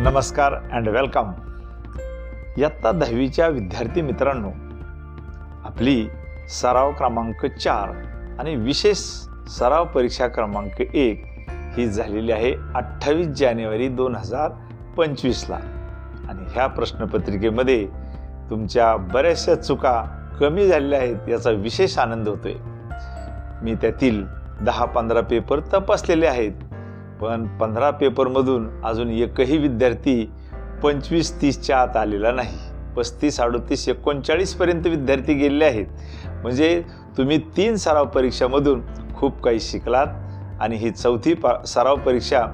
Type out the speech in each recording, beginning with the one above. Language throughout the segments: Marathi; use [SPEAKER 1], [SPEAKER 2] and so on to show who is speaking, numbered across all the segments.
[SPEAKER 1] नमस्कार अँड वेलकम इयत्ता दहावीच्या विद्यार्थी मित्रांनो आपली सराव क्रमांक चार आणि विशेष सराव परीक्षा क्रमांक एक ही झालेली आहे अठ्ठावीस जानेवारी दोन हजार पंचवीसला आणि ह्या प्रश्नपत्रिकेमध्ये तुमच्या बऱ्याचशा चुका कमी झालेल्या आहेत याचा विशेष आनंद होतोय. मी त्यातील दहा पंधरा पेपर तपासलेले आहेत. पण पंधरा पेपरमधून अजून एकही विद्यार्थी पंचवीस तीसच्या आत आलेला नाही. पस्तीस अडोतीस एकोणचाळीसपर्यंत विद्यार्थी गेलेले आहेत. म्हणजे तुम्ही तीन सराव परीक्षामधून खूप काही शिकलात आणि ही चौथी पा सराव परीक्षा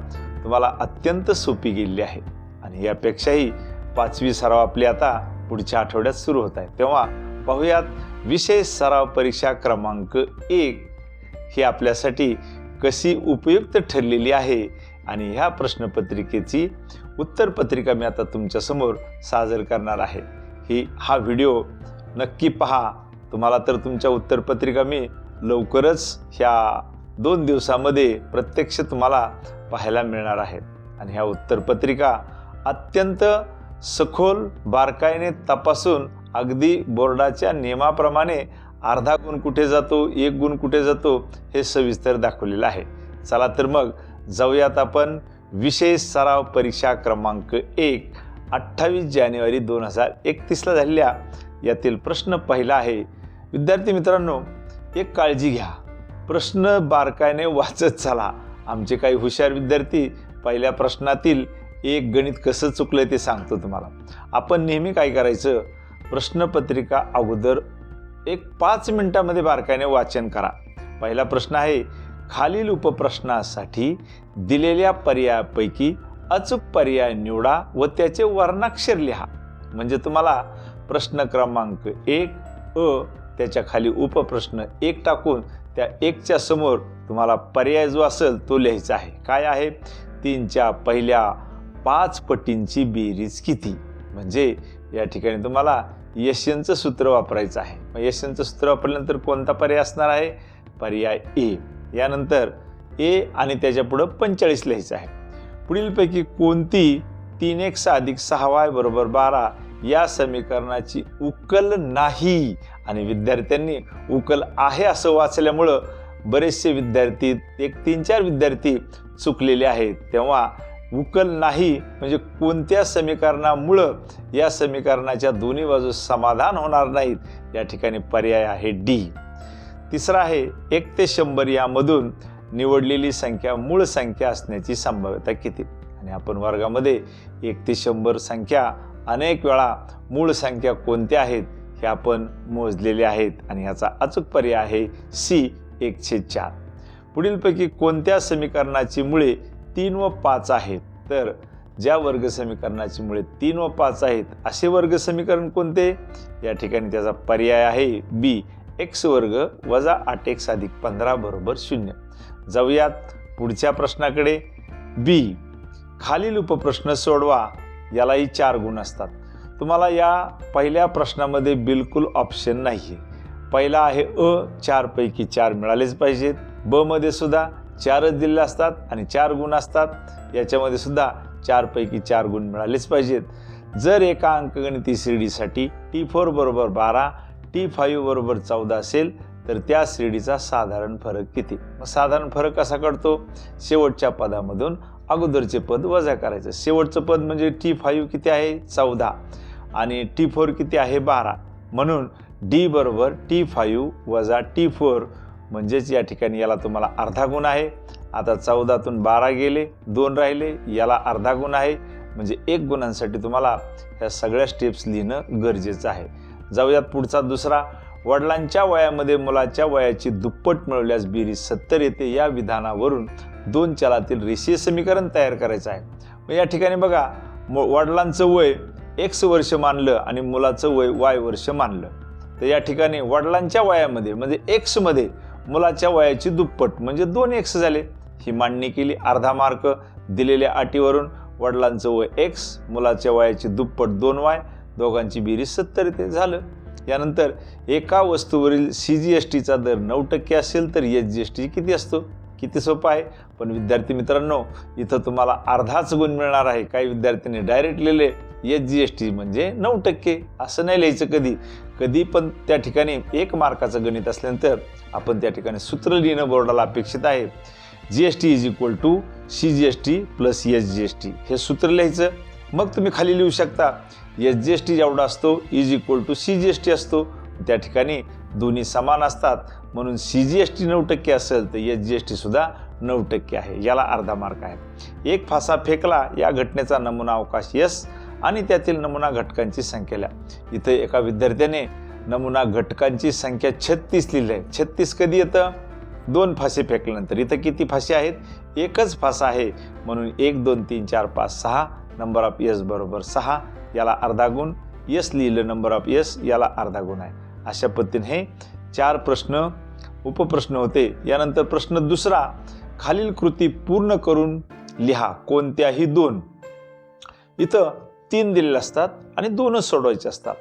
[SPEAKER 1] तुम्हाला अत्यंत सोपी गेलेली आहे. आणि यापेक्षाही पाचवी सराव आपली आता पुढच्या आठवड्यात सुरू होत आहे. तेव्हा पाहूयात विशेष सराव परीक्षा क्रमांक एक ही आपल्यासाठी कशी उपयुक्त ठरलेली आहे? आणि ह्या प्रश्नपत्रिकेची उत्तरपत्रिका मी आता तुमच्यासमोर सादर करणार आहे. ही हा व्हिडिओ नक्की पहा. तुम्हाला तर तुमच्या उत्तरपत्रिका मी लवकरच ह्या दोन दिवसामध्ये प्रत्यक्ष तुम्हाला पाहायला मिळणार आहेत आणि ह्या उत्तरपत्रिका अत्यंत सखोल बारकाईने तपासून अगदी बोर्डाच्या नियमाप्रमाणे अर्धा गुण कुठे जातो एक गुण कुठे जातो हे सविस्तर दाखवलेलं आहे. चला तर मग जाऊयात आपण विशेष सराव परीक्षा क्रमांक एक. अठ्ठावीस जानेवारी दोन हजार एकतीसला झालेल्या यातील प्रश्न पहिला आहे. विद्यार्थी मित्रांनो एक काळजी घ्या. प्रश्न बारकाईने वाचत चला. आमचे काही हुशार विद्यार्थी पहिल्या प्रश्नातील एक गणित कसं चुकलं ते सांगतो तुम्हाला. आपण नेहमी काय करायचं? प्रश्नपत्रिका अगोदर एक पाच मिनटामध्ये बारकाईने वाचन करा. पहिला प्रश्न आहे खालील उपप्रश्नासाठी दिलेल्या पर्यायापैकी अचूक पर्याय निवडा व त्याचे वर्णाक्षर लिहा. म्हणजे तुम्हाला प्रश्न क्रमांक एक अ त्याच्याखाली उपप्रश्न एक टाकून त्या एकच्या समोर तुम्हाला पर्याय जो असेल तो लिहायचा आहे. काय आहे? तीनच्या पहिल्या पाच पटींची बेरीज किती? म्हणजे या ठिकाणी तुम्हाला यशनचं सूत्र वापरायचं आहे. मग यशनचं सूत्र वापरल्यानंतर कोणता पर्याय असणार आहे? पर्याय ए यानंतर ए आणि त्याच्या पुढं पंचेचाळीस लिहायचं आहे. पुढीलपैकी कोणती तीन एक अधिक सहा वाय बरोबर बारा या समीकरणाची उकल नाही? आणि विद्यार्थ्यांनी उकल आहे असं वाचल्यामुळं बरेचसे विद्यार्थी एक तीन चार विद्यार्थी चुकलेले आहेत. तेव्हा उकल नाही म्हणजे कोणत्या समीकरणामुळं या समीकरणाच्या दोन्ही बाजूस समाधान होणार नाहीत? या ठिकाणी पर्याय आहे डी तिसरा आहे एक ते शंभर यामधून निवडलेली संख्या मूळ संख्या असण्याची संभाव्यता किती? आणि आपण वर्गामध्ये एक ते शंभर संख्या अनेक वेळा मूळ संख्या कोणत्या आहेत हे आपण मोजलेले आहेत आणि याचा अचूक पर्याय आहे सी एकशे चार. पुढीलपैकी कोणत्या समीकरणाची मुळे तीन व पाच आहेत. तर ज्या वर्ग समीकरणाची मुळे तीन व पाच आहेत असे वर्ग समीकरण कोणते? या ठिकाणी त्याचा पर्याय आहे बी. एक्स वर्ग वजा आठ एक्स अधिक पंधरा बरोबर शून्य. जाऊयात पुढच्या प्रश्नाकडे. बी. खालील उपप्रश्न सोडवा यालाही चार गुण असतात. तुम्हाला या पहिल्या प्रश्नामध्ये बिलकुल ऑप्शन नाही आहे पहिला आहे अ चारपैकी चार मिळालेच पाहिजेत. ब मध्ये सुद्धा चारच दिले असतात आणि चार गुण असतात. याच्यामध्ये सुद्धा चारपैकी चार गुण मिळालेच पाहिजेत. जर एका अंकगणिती शिर्डीसाठी टी फोर बरोबर बारा टी फाईव्ह बरोबर चौदा असेल तर त्या शिर्डीचा साधारण फरक किती? मग साधारण फरक कसा कळतो? शेवटच्या पदामधून अगोदरचे पद वजा करायचं. शेवटचं पद म्हणजे टी फाईव्ह किती आहे? चौदा. आणि टी फोर किती आहे? बारा. म्हणून डी बरोबर टी फाईव्ह वजा टी फोर म्हणजेच या ठिकाणी याला तुम्हाला अर्धा गुण आहे. आता चौदातून बारा गेले दोन राहिले याला अर्धा गुण आहे. म्हणजे एक गुणांसाठी तुम्हाला ह्या सगळ्या स्टेप्स लिहिणं गरजेचं आहे. जाऊयात पुढचा दुसरा. वडिलांच्या वयामध्ये मुलाच्या वयाची दुप्पट मिळवल्यास बेरीज सत्तर येते. या विधानावरून दोन चलातील रेषीय समीकरण तयार करायचं आहे. मग या ठिकाणी बघा वडिलांचं वय एक्स वर्ष मानलं आणि मुलाचं वय वाय वर्ष मानलं. तर या ठिकाणी वडिलांच्या वयामध्ये म्हणजे एक्समध्ये मुलाच्या वयाची दुप्पट म्हणजे दोन एक्स झाले. ही मांडणी केली अर्धा मार्क दिलेल्या अटीवरून वडिलांचं वय एक्स मुलाच्या वयाची दुप्पट दोन वाय दोघांची बेरीज सत्तर येते झालं. यानंतर एका वस्तूवरील सी जी एस टीचा दर नऊ टक्के असेल तर एच जी एस टी किती असतो? किती सोपं आहे. पण विद्यार्थी मित्रांनो इथं तुम्हाला अर्धाच गुण मिळणार आहे. काही विद्यार्थ्यांनी डायरेक्ट लिहिले एस जी एस टी म्हणजे नऊ टक्के. असं नाही लिहायचं कधी. कधी पण त्या ठिकाणी एक मार्काचं गणित असल्यानंतर आपण त्या ठिकाणी सूत्र लिहिणं बोर्डाला अपेक्षित आहे. G S T is equal to C G S T plus S G S T हे सूत्र लिहायचं. मग तुम्ही खाली लिहू शकता. एस जी एस टी जेवढा असतो is equal to C G S T असतो. त्या ठिकाणी दोन्ही समान असतात. म्हणून सी जी एस टी नऊ टक्के असेल तर एस जी एस टी सुद्धा नऊ टक्के आहे. याला अर्धा मार्क आहे. एक फासा फेकला या घटनेचा नमुना अवकाश यस आणि त्यातील नमुना घटकांची संख्या लिहा. इथे एका विद्यार्थ्याने नमुना घटकांची संख्या छत्तीस लिहिली आहे छत्तीस कधी येतं? दोन फासे फेकल्यानंतर. इथं किती फासे आहेत? एकच फासा आहे. म्हणून एक दोन तीन चार पाच सहा नंबर ऑफ यस बरोबर सहा याला अर्धा गुण. यस लिहिलं नंबर ऑफ यस याला अर्धा गुण आहे. अशा पद्धतीने हे चार प्रश्न उपप्रश्न होते. यानंतर प्रश्न दुसरा खालील कृती पूर्ण करून लिहा. कोणत्याही दोन. इथं तीन दिलेले असतात आणि दोनच सोडवायचे असतात.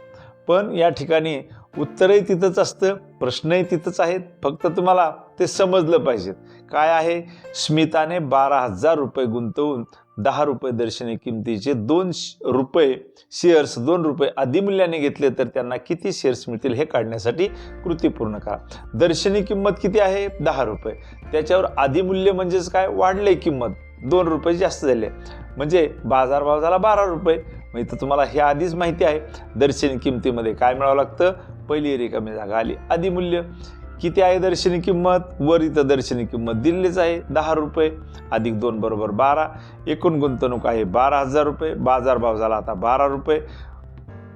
[SPEAKER 1] पण या ठिकाणी उत्तरही तिथंच असतं प्रश्नही तिथंच आहेत. फक्त तुम्हाला ते समजलं पाहिजेत. काय आहे? स्मिताने बारा हजार रुपये गुंतवून दहा रुपये दर्शनी किमतीचे दोन श- रुपये शेअर्स दोन रुपये अधिमूल्याने घेतले तर त्यांना किती शेअर्स मिळतील हे काढण्यासाठी कृती पूर्ण करा दर्शनी किंमत किती आहे? दहा रुपये. त्याच्यावर अधिमूल्य म्हणजेच काय? वाढले किंमत. दोन रुपये जास्त झाले. म्हणजे बाजारभाव झाला बारा रुपये. म्हणजे तर तुम्हाला हे आधीच माहिती आहे. दर्शनी किमतीमध्ये काय मिळावं लागतं? पहिली रिकामी जागा आली. अधिमूल्य किती आहे दर्शनी किंमत? वर इथं दर्शनी किंमत दिल्लीच आहे दहा रुपये. अधिक दोन बरोबर बारा. एकूण गुंतवणूक आहे बारा हजार रुपये. बाजारभाव झाला आता बारा रुपये.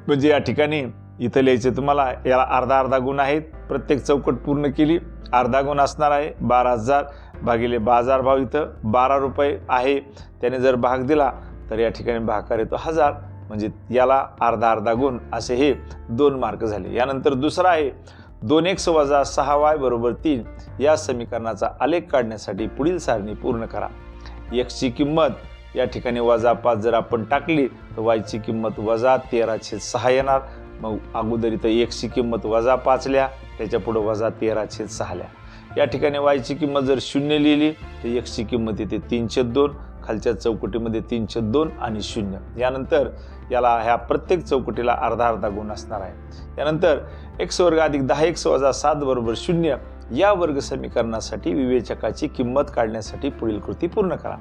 [SPEAKER 1] म्हणजे या ठिकाणी इथं लिहायचे तुम्हाला याला अर्धा अर्धा गुण आहेत. प्रत्येक चौकट पूर्ण केली अर्धा गुण असणार आहे बारा हजार भागिले बाजारभाव इथं बारा रुपये आहे. त्याने जर भाग दिला तर या ठिकाणी भाकार येतो हजार. म्हणजे याला अर्धा अर्धा गुण असे हे दोन मार्क झाले. यानंतर दुसरा आहे दोन एक्स वजा सहा वाय बरोबर तीन या समीकरणाचा आलेख काढण्यासाठी पुढील सारणी पूर्ण करा. एक्सची किंमत या ठिकाणी वजा पाच जर आपण टाकली तर वायची किंमत वजा तेराशे सहा येणार. मग अगोदर इथं एक्सची किंमत वजा पाच लिहा त्याच्या पुढं वजा तेराशे सहा लिहा. या ठिकाणी वायची किंमत जर शून्य लिहिली तर एक्सची किंमत येते तीनशे दोन. खालच्या चौकटीमध्ये तीनशे दोन आणि शून्य. यानंतर याला ह्या प्रत्येक चौकटीला अर्धा अर्धा गुण असणार आहे. त्यानंतर एक्स वर्ग अधिक दहा एक्स वजा सात बरोबर शून्य. या वर्ग समीकरणासाठी विवेचकाची किंमत काढण्यासाठी पुढील कृती पूर्ण करा.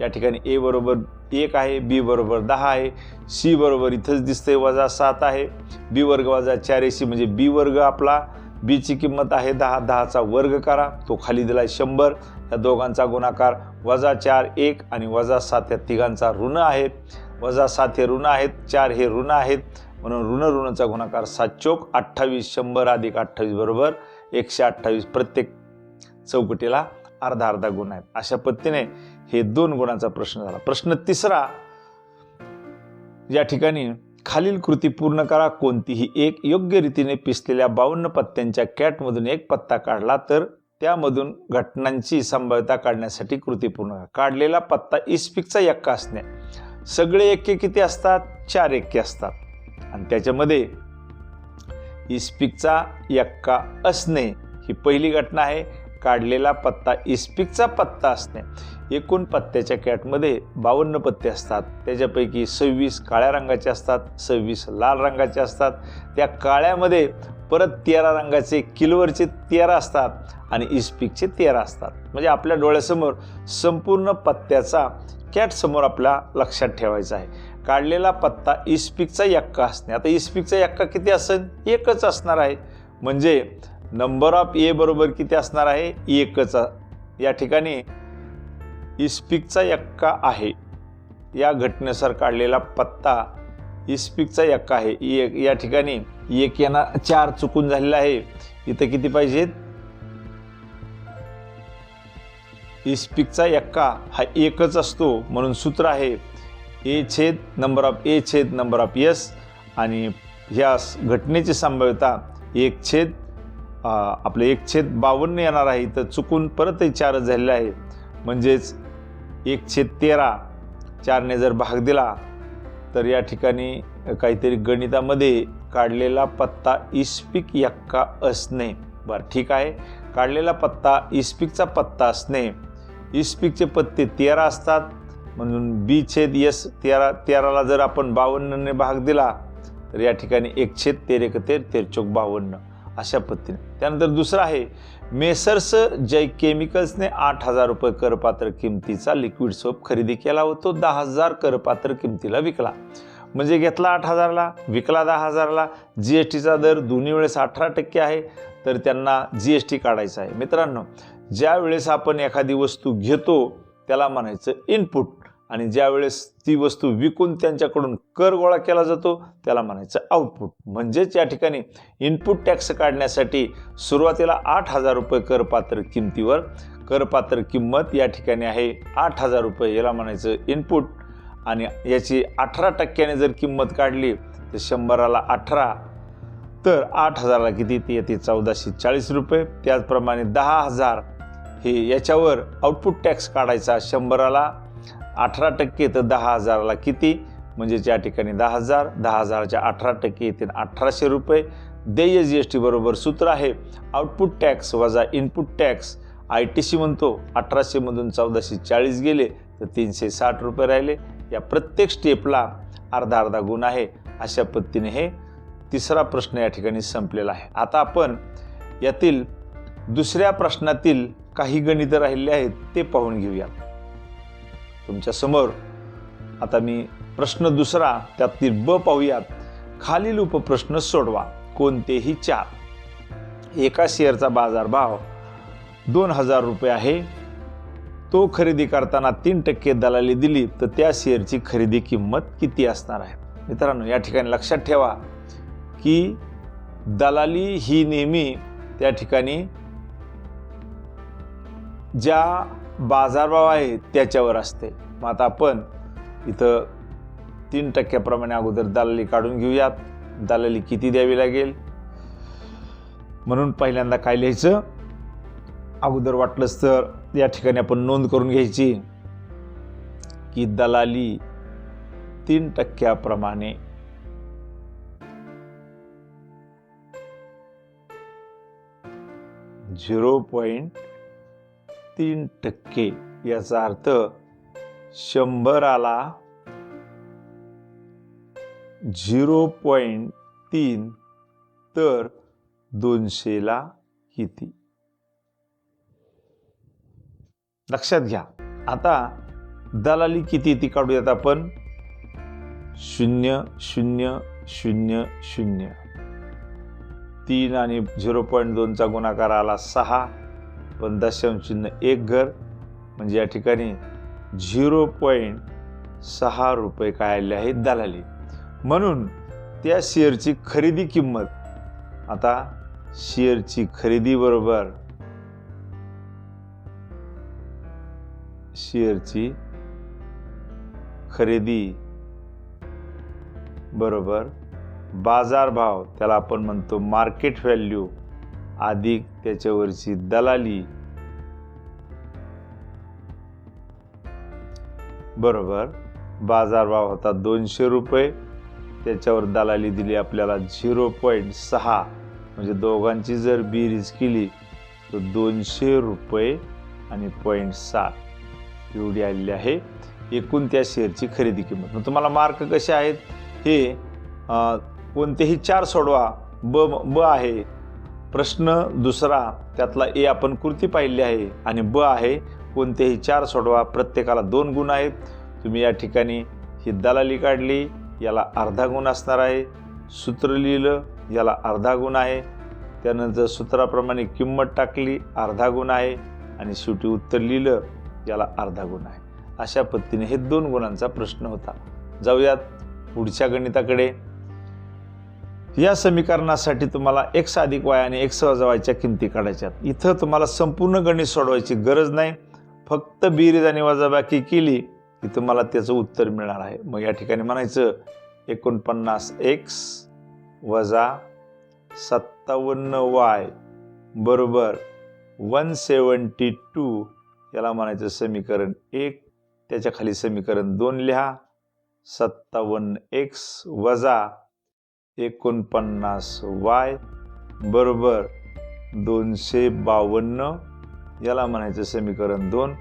[SPEAKER 1] या ठिकाणी ए बरोबर एक आहे बी बरोबर दहा आहे सी बरोबर इथंच दिसतंय वजा सात आहे बी वर्ग वजा चार एसी म्हणजे बी वर्ग आपला. बीची किंमत आहे दहा दहाचा वर्ग करा. तो खाली दिला आहे शंभर. या दोघांचा गुणाकार वजा चार एक आणि वजा सात या तिघांचा ऋण आहे. वजा सात हे ऋण आहेत चार हे ऋण आहेत. म्हणून ऋण ऋणचा गुणाकार सात चोक अठ्ठावीस शंभर अधिक अठ्ठावीस बरोबर एकशे अठ्ठावीस. प्रत्येक चौकटीला अर्धा अर्धा गुण आहेत. अशा पद्धतीने हे दोन गुणांचा प्रश्न झाला. प्रश्न तिसरा या ठिकाणी खालील कृती पूर्ण करा. कोणतीही एक योग्य रीतीने पिसलेल्या बावन्न पत्त्यांच्या कॅटमधून एक पत्ता काढला तर त्यामधून घटनांची संभाव्यता काढण्यासाठी कृती पूर्ण करा. काढलेला पत्ता इस्पिकचा यक्का असणे. सगळे एक्के किती असतात? चार एक्के असतात. आणि त्याच्यामध्ये इस्पिकचा यक्का असणे ही पहिली घटना आहे. काढलेला पत्ता इस्पिकचा पत्ता असणे. एकूण पत्त्याच्या कॅटमध्ये बावन्न पत्ते असतात. त्याच्यापैकी सव्वीस काळ्या रंगाचे असतात सव्वीस लाल रंगाचे असतात. त्या काळ्यामध्ये परत तेरा रंगाचे किलोवरचे तेरा असतात आणि इस्पिकचे तेरा असतात. म्हणजे आपल्या डोळ्यासमोर संपूर्ण पत्त्याचा कॅटसमोर आपल्या लक्षात ठेवायचा आहे. काढलेला पत्ता इस्पिकचा यक्का असणे. आता इस्पिकचा यक्का किती असेल? एकच असणार आहे. म्हणजे नंबर ऑफ ए बरोबर किती असणार आहे? एकच. या ठिकाणी इस्पिकचा यक्का आहे. या घटनेनुसार काढलेला पत्ता इस्पिकचा यक्का आहे. एक या ठिकाणी एक यांना चार चुकून झालेला आहे. इथं किती पाहिजेत? इस्पिकचा यक्का हा एकच असतो म्हणून सूत्र आहे. ए छेद नंबर ऑफ ए छेद नंबर ऑफ यस आणि ह्या घटनेची संभाव्यता एक छेद आपलं एक छेद बावन्न येणार आहे. तर चुकून परतही चारच झालेलं आहे. म्हणजेच एक छेद तेरा चारने जर भाग दिला तर या ठिकाणी काहीतरी गणितामध्ये काढलेला पत्ता इस्पिक यक्का असणे. बरं ठीक आहे. काढलेला पत्ता इस्पिकचा पत्ता असणे. इस्पिकचे पत्ते तेरा असतात. म्हणून बी छेद यस तेरा तेराला जर आपण बावन्नने भाग दिला तर या ठिकाणी एक छेद तेरेक तेर तेरचोक बावन्न. अशा पद्धतीने. त्यानंतर दुसरं आहे मेसर्स जय केमिकल्सने आठ हजार रुपये करपात्र किमतीचा लिक्विड सोप खरेदी केला व तो दहा हजार करपात्र किमतीला विकला. म्हणजे घेतला आठ हजारला विकला दहा हजारला. जी एस टीचा दर दोन्ही वेळेस अठरा टक्के आहे तर त्यांना जी एस टी काढायचा आहे. मित्रांनो ज्या वेळेस आपण एखादी वस्तू घेतो त्याला म्हणायचं इनपुट आणि ज्यावेळेस ती वस्तू विकून त्यांच्याकडून कर गोळा केला जातो त्याला म्हणायचं आउटपुट म्हणजेच या ठिकाणी इनपुट टॅक्स काढण्यासाठी सुरुवातीला आठ हजार रुपये करपात्र किमतीवर करपात्र किंमत या ठिकाणी आहे आठ हजार रुपये. याला म्हणायचं इनपुट आणि याची अठरा टक्क्याने जर किंमत काढली तर शंभराला अठरा. तर आठ हजाराला किती? ती येते चौदाशे चाळीस रुपये. त्याचप्रमाणे दहा हजार. हे याच्यावर आउटपुट टॅक्स काढायचा शंभराला अठरा टक्के तर दहा हजाराला किती? म्हणजेच या ठिकाणी दहा हजार दहा हजाराच्या अठरा टक्के येतील अठराशे रुपये. देय जी एस टी बरोबर सूत्र आहे. आउटपुट टॅक्स वजा input tax I T C म्हणतो अठराशेमधून चौदाशे चाळीस गेले तर तीनशे साठ रुपये राहिले. या प्रत्येक स्टेपला अर्धा अर्धा गुण आहे. अशा पद्धतीने हे तिसरा प्रश्न या ठिकाणी संपलेला आहे. आता आपण यातील दुसऱ्या प्रश्नातील काही गणितं राहिलेली आहेत ते पाहून घेऊया. तुमच्यासमोर. आता मी प्रश्न दुसरा त्यातील ब पाहूयात. खालील उपप्रश्न सोडवा. कोणतेही चार. एका शेअरचा बाजारभाव दोन हजार रुपये आहे. तो खरेदी करताना तीन टक्के दलाली दिली तर त्या शेअरची खरेदी किंमत किती असणार आहे? मित्रांनो या ठिकाणी लक्षात ठेवा की दलाली ही नेहमी त्या ठिकाणी ज्या बाजारभाव आहे त्याच्यावर असते. मग आता आपण इथं तीन टक्क्याप्रमाणे अगोदर दलाली काढून घेऊयात. दलाली किती द्यावी लागेल? म्हणून पहिल्यांदा काय लिहायचं? अगोदर वाटलंच तर या ठिकाणी आपण नोंद करून घ्यायची की दलाली तीन टक्क्याप्रमाणे झिरो पॉईंट तीन टक्के याचा अर्थ शंभराला झिरो पॉईंट तीन तर दोनशेला किती? लक्षात घ्या. आता दलाली किती ती काढूयात आपण? शून्य शून्य शून्य शून्य. तीन आणि झिरो पॉईंट दोनचा गुणाकार आला सहा. पण दशांशचिन्ह एक घर म्हणजे या ठिकाणी झिरो पॉईंट सहा रुपये काय आले आहेत दलाली. म्हणून त्या शेअरची खरेदी किंमत आता शेअरची खरेदी बरोबर शेअरची खरेदी बरोबर बाजारभाव त्याला आपण म्हणतो मार्केट व्हॅल्यू अधिक त्याच्यावरची दलाली. बरोबर. बाजारभाव होता दोनशे रुपये. त्याच्यावर दलाली दिली आपल्याला झिरो पॉईंट सहा. म्हणजे दोघांची जर बेरीज केली तर दोनशे रुपये आणि पॉईंट सात. एवढी आलेली आहे. एकूण त्या शेअरची खरेदी किंमत. मग तुम्हाला मार्क कसे आहेत? हे कोणतेही चार सोडवा. ब ब आहे. प्रश्न दुसरा त्यातला ए आपण कृती पाहिली आहे आणि ब आहे कोणतेही चार सोडवा प्रत्येकाला दोन गुण आहेत. तुम्ही या ठिकाणी ही दलाली काढली याला अर्धा गुण असणार आहे. सूत्र लिहिलं याला अर्धा गुण आहे. त्यानंतर सूत्राप्रमाणे किंमत टाकली अर्धा गुण आहे. आणि शेवटी उत्तर लिहिलं याला अर्धा गुण आहे. अशा पद्धतीने हे दोन गुणांचा प्रश्न होता. जाऊयात पुढच्या गणिताकडे. या समीकरणासाठी तुम्हाला एक्स अधिक वाय आणि एक्स वजावायच्या किमती काढायच्यात. इथं तुम्हाला संपूर्ण गणित सोडवायची गरज नाही. फक्त बेरीज आणि वजाबाकी केली की तुम्हाला त्याचं उत्तर मिळणार आहे. मग या ठिकाणी म्हणायचं एकोणपन्नास एक्स वजा सत्तावन्न वाय बरोबर वन सेवन्टी टू याला म्हणायचं समीकरण एक. त्याच्याखाली समीकरण दोन लिहा. सत्तावन्न एक्स वजा एकोणपन्नास वाय बरोबर दोनशे बावन्न. याला म्हणायचं समीकरण दोन.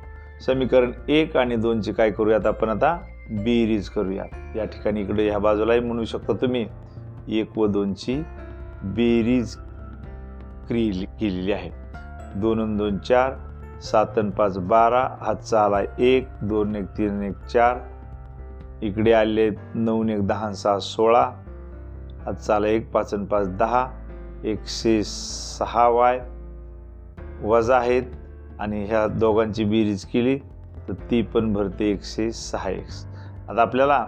[SPEAKER 1] समीकरण एक आणि दोनची काय करूयात आपण आता? बेरीज करूयात. या ठिकाणी इकडे ह्या बाजूलाही म्हणू शकता तुम्ही. एक व दोनची बेरीज क्री केलेली आहे. दोन दोन चार सात अन पाच बारा हातचा आला एक दोन एक तीन एक चार. इकडे आले नऊ एक दहा सहा सोळा. आजचाला एक पाच आणि पाच दहा एकशे सहा वाय. वजा आहेत आणि ह्या दोघांची बेरीज केली तर ती पण भरते एकशे सहा एक्स. आता आपल्याला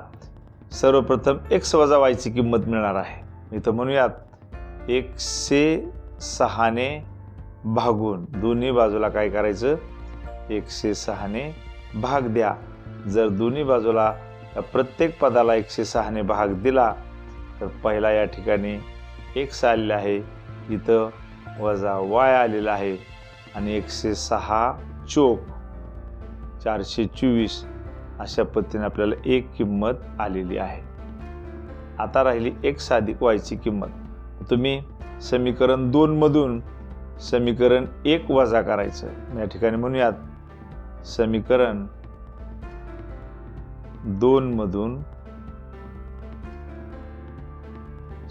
[SPEAKER 1] सर्वप्रथम एक्स वजा वायची किंमत मिळणार आहे. इथं म्हणूयात एकशे सहाने भागून दोन्ही बाजूला काय करायचं? एकशे सहाने भाग द्या. जर दोन्ही बाजूला प्रत्येक पदाला एकशे सहाने भाग दिला तर पहिला या ठिकाणी एक्स आलेला आहे. इथं वजा वाय आलेला आहे आणि एकशे सहा चोक चारशे चोवीस अशा पद्धतीने आपल्याला एक किंमत आलेली आहे. आता राहिली एक्स अधिक वायची किंमत. तुम्ही समीकरण दोनमधून समीकरण एक वजा करायचं. या ठिकाणी म्हणूयात समीकरण दोनमधून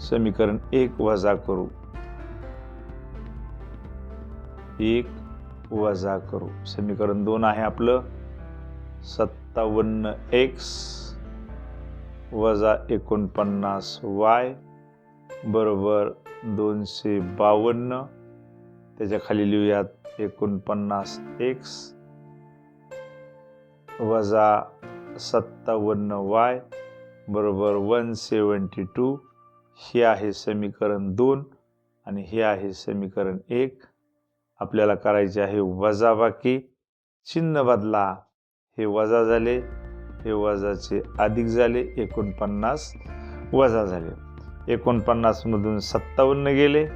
[SPEAKER 1] समीकरण एक वजा करू. एक वजा करू. समीकरण दोन आहे आपलं. सत्तावन्न एक्स वजा एकोणपन्नास वाय बरोबर दोनशे बावन्न. त्याच्याखाली लिहूयात एकोणपन्नास एक्स वजा सत्तावन्न वाय बरोबर वन सेवन्टी टू. हे आहे समीकरण दोन आणि हे आहे समीकरण एक. आपल्याला करायचे आहे वजाबाकी. चिन्ह बदला. हे वजा झाले. हे वजाचे अधिक झाले. एकोणपन्नास वजा झाले. एकोणपन्नासमधून सत्तावन्न गेले.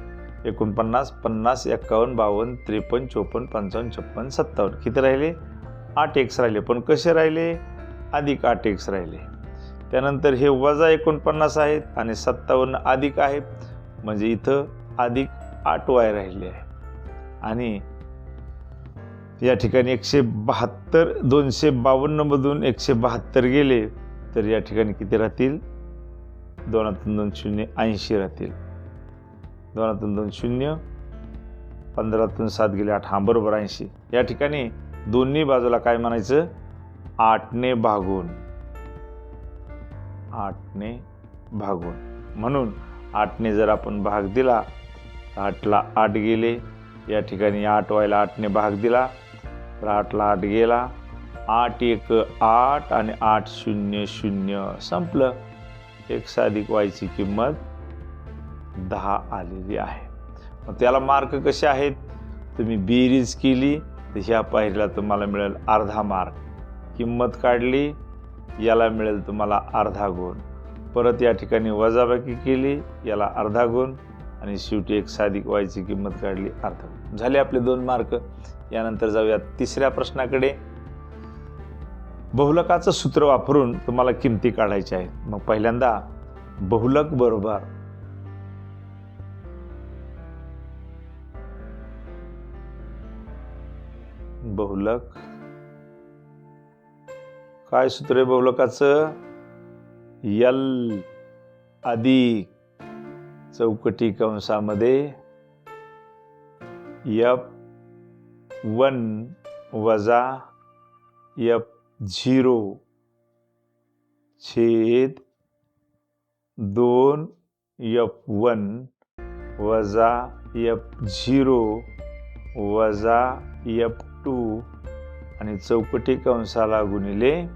[SPEAKER 1] एकोणपन्नास पन्नास एक्कावन्न बावन्न त्रेपन्न चोपन्न पंचावन्न छप्पन्न सत्तावन्न. किती राहिले? आठ एक्स राहिले. पण कसे राहिले? अधिक आठ एक्स राहिले. त्यानंतर हे वजा एकोणपन्नास आहेत आणि सत्तावन्न अधिक आहे म्हणजे इथं अधिक आठ वाय राहिले आहे. आणि या ठिकाणी एकशे बहात्तर दोनशे बावन्नमधून एकशे बहात्तर गेले तर या ठिकाणी किती राहतील? दोनातून दोन शून्य ऐंशी राहतील. दोनातून दोन शून्य पंधरातून सात गेले आठ. हा बरोबर ऐंशी. या ठिकाणी दोन्ही बाजूला काय म्हणायचं? आठने भागून. आठने भागून. म्हणून आठने जर आपण भाग दिला आठला आठ गेले या ठिकाणी आठ व्हायला आठने भाग दिला तर आठला आठ गेला आठ एक आठ आणि आठ शून्य शून्य संपलं. एक साधिक वायची किंमत दहा आलेली आहे. मग त्याला मार्क कसे आहेत? तुम्ही बेरीज केली तर ह्या पायरीला तुम्हाला मिळेल अर्धा मार्क. किंमत काढली याला मिळेल तुम्हाला अर्धा गुण. परत या ठिकाणी वजाबाकी केली याला अर्धा गुण आणि शेवटी एक साधिक वायची किंमत काढली अर्धा गुण. झाले आपले दोन मार्क. यानंतर जाऊया तिसऱ्या प्रश्नाकडे. बहुलकाचं सूत्र वापरून तुम्हाला किमती काढायच्या आहेत. मग पहिल्यांदा बहुलक बरोबर बहुलक काय सूत्र आहे बहुलकाचं? यल अधिक चौकटी कंसामध्ये यप वन वजा यप झिरो छेद दोन यप वन वजा यप झिरो वजा यप टू आणि चौकटी कंसाला गुणिले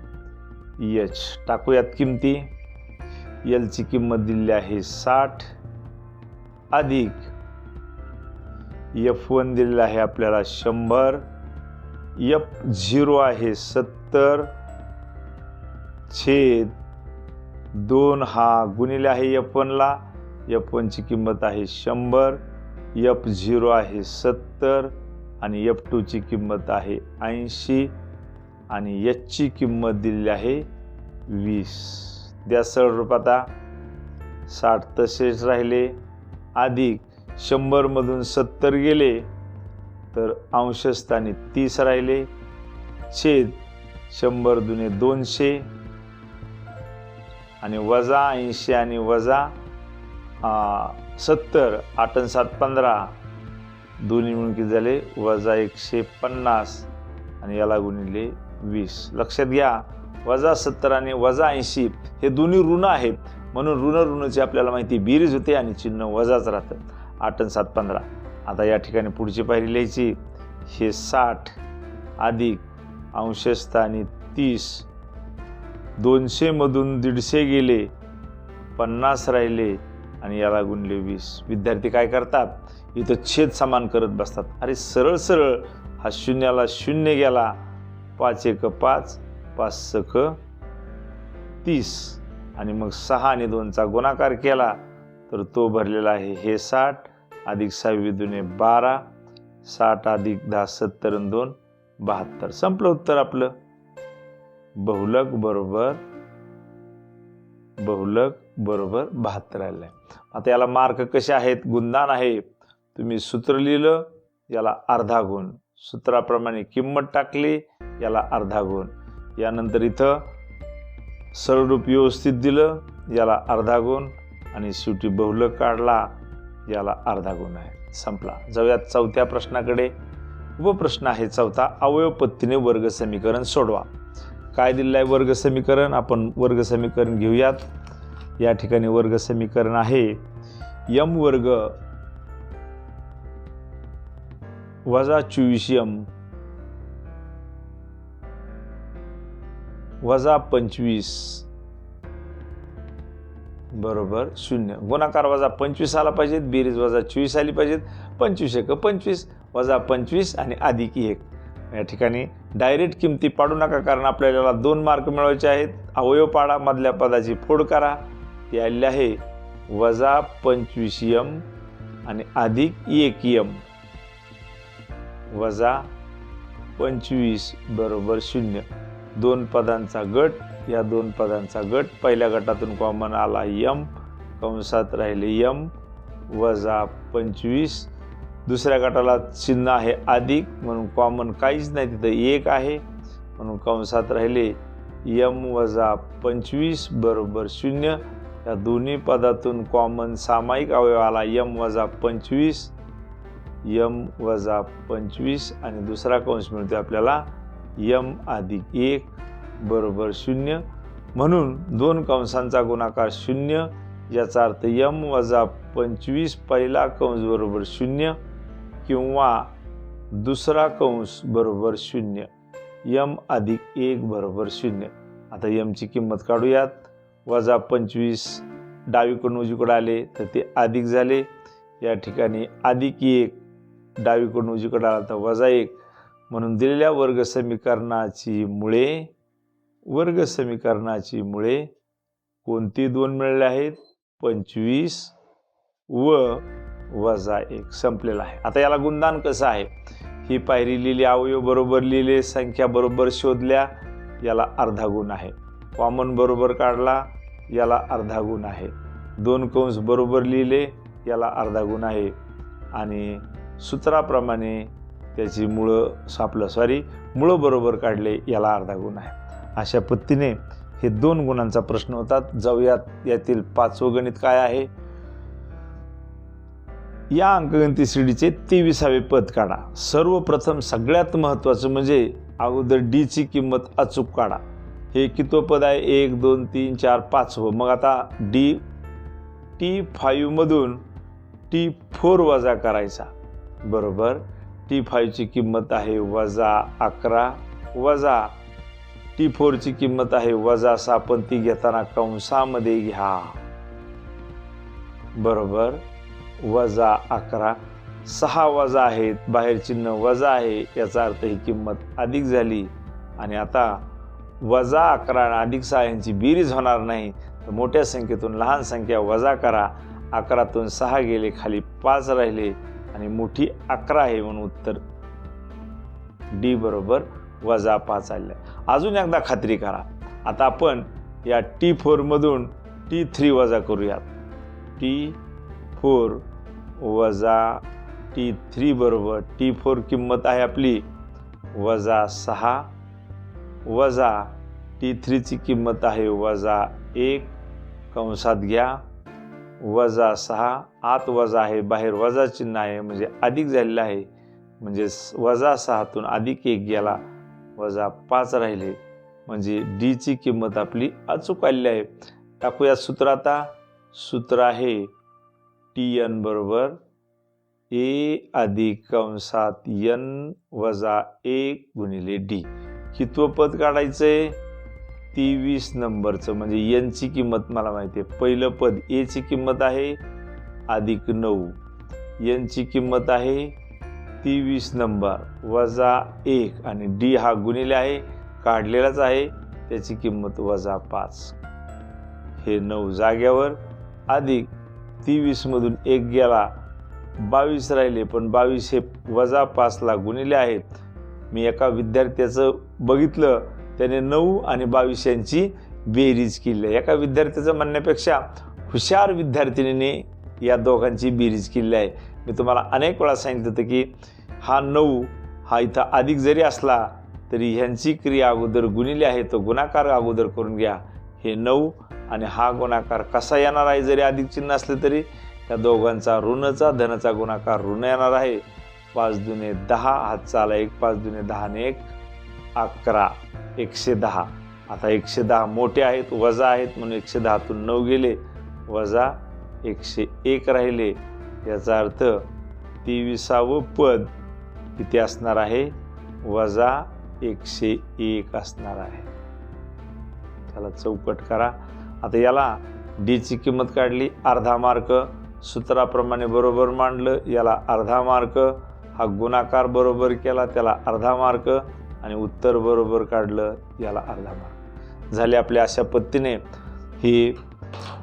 [SPEAKER 1] यच. टाकूयात किमती. यलची किंमत दिली आहे साठ. अधिक. एफ वन दिलेला आहे आपल्याला शंभर. एफ झिरो आहे सत्तर. छेद दोन हा गुणिले आहे एफ वनला एफ वनची किंमत आहे शंभर. एफ झिरो आहे सत्तर. आणि एफ टूची किंमत आहे ऐंशी आणि एचची किंमत दिलेली आहे वीस. द्या सरळ रूप आता. साठ तसेच राहिले. अधिक शंभरमधून सत्तर गेले. तर अंशस्थानी तीस राहिले. छेद शंभर दुने दोनशे. आणि वजा ऐंशी आणि वजा सत्तर आठ सात पंधरा. दोन्ही मिळून किती झाले वजा एकशे पन्नास आणि याला गुणिले वीस. लक्षात घ्या वजा सत्तर आणि वजा ऐंशी हे दोन्ही ऋण आहेत. म्हणून ऋण ऋणची आपल्याला माहिती बिरीज होते आणि चिन्ह वजाच राहतं. आठ आणि सात पंधरा. आता या ठिकाणी पुढची पायरी लिहायची. हे साठ अधिक अंशस्थानी तीस. दोनशेमधून दीडशे गेले पन्नास राहिले आणि याला गुणले वीस. विद्यार्थी काय करतात? इथं छेद समान करत बसतात. अरे सरळ सरळ हा शून्याला शून्य गेला. पाच एक पाच पाच सक तीस. आणि मग सहा आणि दोनचा गुणाकार केला तर तो भरलेला आहे हे साठ अधिक सहावी दुने बारा साठ अधिक दहा सत्तर आणि दोन बहात्तर. संपलं उत्तर आपलं. बहुलक बरोबर बहुलक बरोबर बहात्तर आलेलं आहे. आता याला मार्क कसे आहेत? गुणदान आहे. तुम्ही सूत्र लिहिलं याला अर्धा गुण. सूत्राप्रमाणे किंमत टाकली याला अर्धा गुण. यानंतर इथं सरळरूप व्यवस्थित दिलं याला अर्धा गुण आणि शेवटी बहुलक काढला याला अर्धा गुण आहे. संपला. जाऊयात चौथ्या प्रश्नाकडे. उपप्रश्न आहे चौथा. अवयव पत्तीने वर्ग समीकरण सोडवा. काय दिलेलं आहे वर्ग समीकरण? आपण वर्ग समीकरण घेऊयात. या ठिकाणी वर्ग समीकरण आहे. यम वर्ग वजा चोवीस यम वजा पंचवीस. बरोबर शून्य. गुणाकार वजा पंचवीस आला पाहिजेत बेरीज वजा चोवीस आली पाहिजेत पंचवीस एक पंचवीस वजा पंचवीस आणि अधिक एक. या ठिकाणी डायरेक्ट किमती पाडू नका कारण आपल्याला दोन मार्क मिळवायचे आहेत. अवयव पाडा मधल्या पदाची फोड करा. ते आलेली आहे वजा पंचवीस यम आणि अधिक एक यम वजा पंचवीस बरोबर शून्य. दोन पदांचा गट या दोन पदांचा गट पहिल्या गटातून कॉमन आला यम कंसात राहिले यम वजा पंचवीस. दुसऱ्या गटाला चिन्ह आहे अधिक म्हणून कॉमन काहीच नाही तिथं एक आहे. म्हणून कंसात राहिले यम वजा पंचवीस बरोबर शून्य. या दोन्ही पदातून कॉमन सामायिक अवयव आला यम वजा पंचवीस. यम वजा पंचवीस आणि दुसरा कंस मिळतो आपल्याला यम अधिक एक बरोबर शून्य. म्हणून दोन कंसांचा गुणाकार शून्य याचा अर्थ यम वजा पंचवीस पहिला कंस बरोबर शून्य किंवा दुसरा कंस बरोबर शून्य. यम अधिक एक बरोबर शून्य. आता यमची किंमत काढूयात. वजा पंचवीस डावीकडून उजवीकडे आले तर ते अधिक झाले. या ठिकाणी अधिक एक डावीकडून उजवीकडे आला तर वजा एक. म्हणून दिलेल्या वर्ग समीकरणाची मुळे वर्ग समीकरणाची मुळे कोणती दोन मिळाले आहेत? पंचवीस व वजा एक संपलेला आहे. आता याला गुणदान कसं आहे? ही पायरी लिहिली अवयव बरोबर लिहिले संख्या बरोबर शोधल्या याला अर्धा गुण आहे. कॉमन बरोबर काढला याला अर्धा गुण आहे. दोन कंस बरोबर लिहिले याला अर्धा गुण आहे. आणि सूत्राप्रमाणे त्याची मुळं सापलं. सॉरी मुळं बरोबर काढले याला अर्धा गुण आहे. अशा पद्धतीने हे दोन गुणांचा प्रश्न होतात. जाऊयात यातील पाचवं गणित काय आहे? या अंकगणिती श्रेणीचे तेविसावे पद काढा. सर्वप्रथम सगळ्यात महत्त्वाचं म्हणजे अगोदर डीची किंमत अचूक काढा. हे कितो पद आहे? एक दोन तीन चार पाचवं. मग आता डी टी फाईव्हमधून टी फोर वजा करायचा. बरोबर. टी फायची किंमत आहे वजा अकरा. वजा टी फोरची किंमत आहे वजा सहा पण ती घेताना कंसामध्ये घ्या. बरोबर. वजा अकरा. सहा वजा आहेत बाहेर चिन्ह वजा आहे याचा अर्थ ही किंमत अधिक झाली. आणि आता वजा अकरा आणि अधिक सहा यांची बेरीज होणार नाही. तर मोठ्या संख्येतून लहान संख्या वजा करा. अकरातून सहा गेले खाली पाच राहिले. आणि मोठी अकरा आहे म्हणून उत्तर डी बरोबर वजा पाच आले अजून एकदा खात्री करा. आता आपण या टी फोरमधून टी थ्री वजा करूयात. टी फोर वजा टी थ्री बरोबर टी फोर किंमत आहे आपली वजा सहा. वजा टी थ्रीची किंमत आहे वजा एक. कंसात घ्या. वजा सहा आत वजा आहे बाहेर वजा चिन्ह आहे म्हणजे अधिक झालेलं आहे. म्हणजे वजा सहातून अधिक एक गेला वजा पाच राहिले. म्हणजे डीची किंमत आपली अचूक आलेली आहे. टाकूया सूत्र आता. सूत्र आहे टी एन बरोबर ए अधिक कंसात एन वजा एक गुणिले डी हित्वपद पद आहे तेवीस नंबरचं म्हणजे यांची किंमत मला माहिती आहे. पहिलं पद एची किंमत आहे अधिक नऊ. यांची किंमत आहे तेवीस नंबर वजा एक. आणि डी हा गुणिले आहे काढलेलाच आहे त्याची किंमत वजा पाच. हे नऊ जाग्यावर अधिक तेवीसमधून एक गेला बावीस राहिले पण बावीस हे वजा पाचला गुणिले आहेत. मी एका विद्यार्थ्याचं बघितलं त्याने नऊ आणि बावीस यांची बेरीज केली आहे. एका विद्यार्थ्याचं म्हणण्यापेक्षा हुशार विद्यार्थिनीने या दोघांची बेरीज केली आहे. मी तुम्हाला अनेक वेळा सांगितलं होतं की हा नऊ हा इथं अधिक जरी असला तरी ह्यांची क्रिया अगोदर गुणिली आहे तो गुणाकार अगोदर करून घ्या. हे नऊ आणि हा गुणाकार कसा येणार आहे? जरी अधिक चिन्ह असले तरी त्या दोघांचा ऋणचा धनचा गुणाकार ऋण येणार आहे. पाच दुने दहा हात चाला एक पाच दुने दहा आणि एक अकरा. एकशे दहा. आता एकशे दहा मोठे आहेत वजा आहेत म्हणून एकशे दहातून नऊ गेले वजा एकशे एक राहिले. याचा अर्थ तेविसावं पद किती असणार आहे? वजा एकशे एक असणार आहे. त्याला चौकट करा. आता याला डीची किंमत काढली अर्धा मार्क. सूत्राप्रमाणे बरोबर मांडलं याला अर्धा मार्क. हा गुणाकार बरोबर केला त्याला अर्धा मार्क. आणि उत्तर बरोबर काढलं याला अर्धा मार्क झाले आपल्या अशा पद्धतीने. हे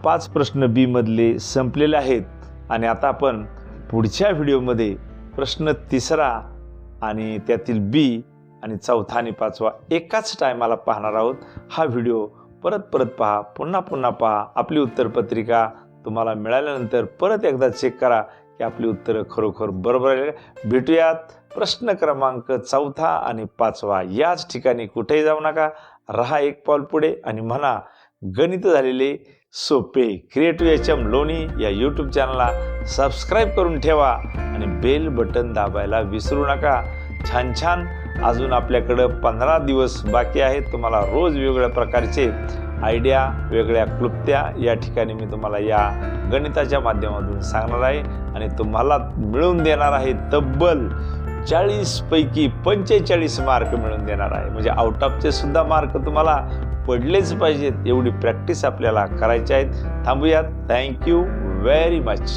[SPEAKER 1] पाच प्रश्न बीमधले संपलेले आहेत. आणि आता आपण पुढच्या व्हिडिओमध्ये प्रश्न तिसरा आणि त्यातील बी आणि चौथा आणि पाचवा एकाच टायमाला पाहणार आहोत. हा व्हिडिओ परत परत पहा पुन्हा पुन्हा पहा. आपली उत्तरपत्रिका तुम्हाला मिळाल्यानंतर परत एकदा चेक करा. की आपली उत्तरं खरोखर बरोबर आले भेटूयात प्रश्न क्रमांक चौथा आणि पाचवा. याच ठिकाणी कुठेही जाऊ नका. रहा एक पाऊल पुढे आणि म्हणा गणित झालेले सोपे क्रिएटिव्ह एच एम लोणी या यूट्यूब चॅनलला सबस्क्राईब करून ठेवा आणि बेल बटन दाबायला विसरू नका. छान छान. अजून आपल्याकडं पंधरा दिवस बाकी आहेत. तुम्हाला रोज वेगवेगळ्या प्रकारचे आयडिया वेगळ्या क्लुप्त्या या ठिकाणी मी तुम्हाला या गणिताच्या माध्यमातून सांगणार आहे. आणि तुम्हाला मिळून देणार आहे तब्बल चाळीसपैकी पंचेचाळीस मार्क मिळून देणार आहे. म्हणजे आउट ऑफचे सुद्धा मार्क तुम्हाला पडलेच पाहिजेत. एवढी प्रॅक्टिस आपल्याला करायची आहेत. थांबूयात. Thank you very much